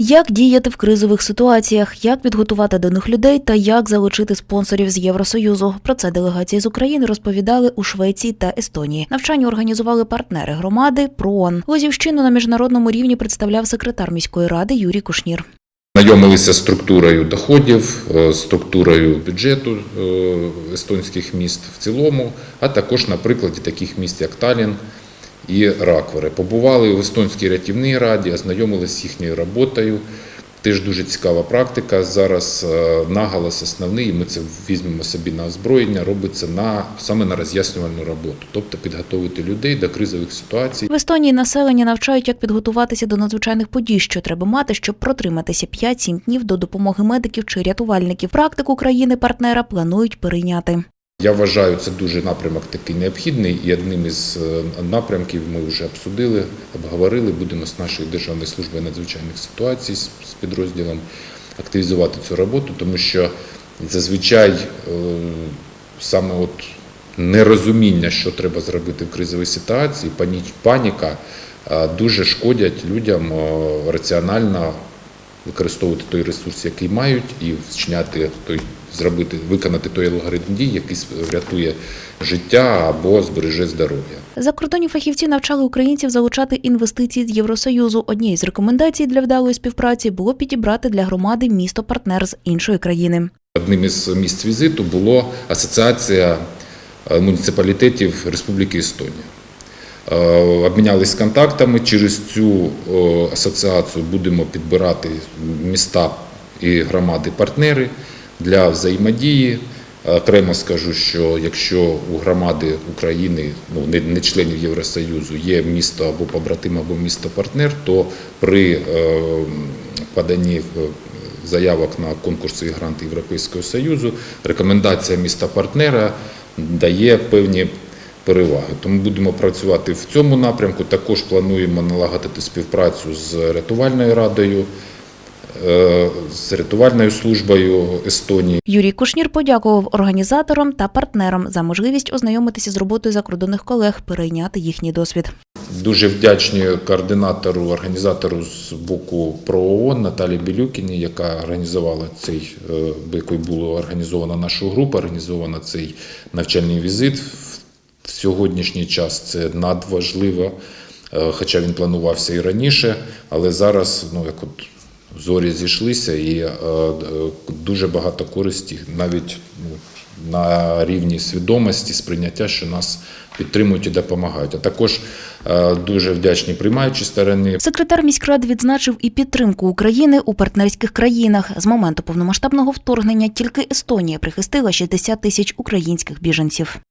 Як діяти в кризових ситуаціях, як підготувати до них людей та як залучити спонсорів з Євросоюзу? Про це делегації з України розповідали у Швеції та Естонії. Навчання організували партнери громади ПРООН. Лозівщину на міжнародному рівні представляв секретар міської ради Юрій Кушнір. Знайомилися з структурою доходів, е, структурою бюджету е, естонських міст в цілому, а також на прикладі таких міст, як Талін і Раквери. Побували в Естонській рятівній раді, ознайомилися з їхньою роботою. Теж дуже цікава практика. Зараз е, наголос основний, і ми це візьмемо собі на озброєння, робиться на саме на роз'яснювальну роботу, тобто підготовити людей до кризових ситуацій. В Естонії населення навчають, як підготуватися до надзвичайних подій, що треба мати, щоб протриматися 5-7 днів до допомоги медиків чи рятувальників. Практику країни-партнера планують перейняти. Я вважаю, це дуже напрямок такий необхідний, і одним із е, напрямків ми вже обсудили, обговорили. Будемо з нашою державною службою надзвичайних ситуацій з підрозділом активізувати цю роботу, тому що зазвичай е, саме от нерозуміння, що треба зробити в кризовій ситуації, паніка е, дуже шкодять людям раціонально використовувати той ресурс, який мають, і вчиняти той, зробити, виконати той алгоритм дій, який врятує життя або збереже здоров'я. Закордонні фахівці навчали українців залучати інвестиції з Євросоюзу. Однією з рекомендацій для вдалої співпраці було підібрати для громади місто-партнер з іншої країни. Одним із місць візиту було асоціація е, муніципалітетів Республіки Естонія. Е, Обмінялись контактами. Через цю асоціацію будемо підбирати міста і громади-партнери для взаємодії. Окремо скажу, що якщо у громади України, ну не, членів Євросоюзу, є місто або побратим, або місто-партнер, то при е, поданні е, заявок на конкурси і гранти Європейського Союзу рекомендація міста-партнера дає певні переваги. Тому будемо працювати в цьому напрямку. Також плануємо налагодити співпрацю з рятувальною радою, з рятувальною службою Естонії. Юрій Кушнір подякував організаторам та партнерам за можливість ознайомитися з роботою закордонних колег, перейняти їхній досвід. Дуже вдячні координатору, організатору з боку ПРООН Наталі Білюкіні, яка організувала цей, е, якою була організована наша група, організована цей навчальний візит. В сьогоднішній час це надважливо, е, хоча він планувався і раніше, але зараз ну, як от зорі зійшлися і е, дуже багато користі навіть ну, на рівні свідомості, сприйняття, що нас підтримують і допомагають. А також е, дуже вдячні приймаючі сторони. Секретар міськради відзначив і підтримку України у партнерських країнах. З моменту повномасштабного вторгнення тільки Естонія прихистила 60 тисяч українських біженців.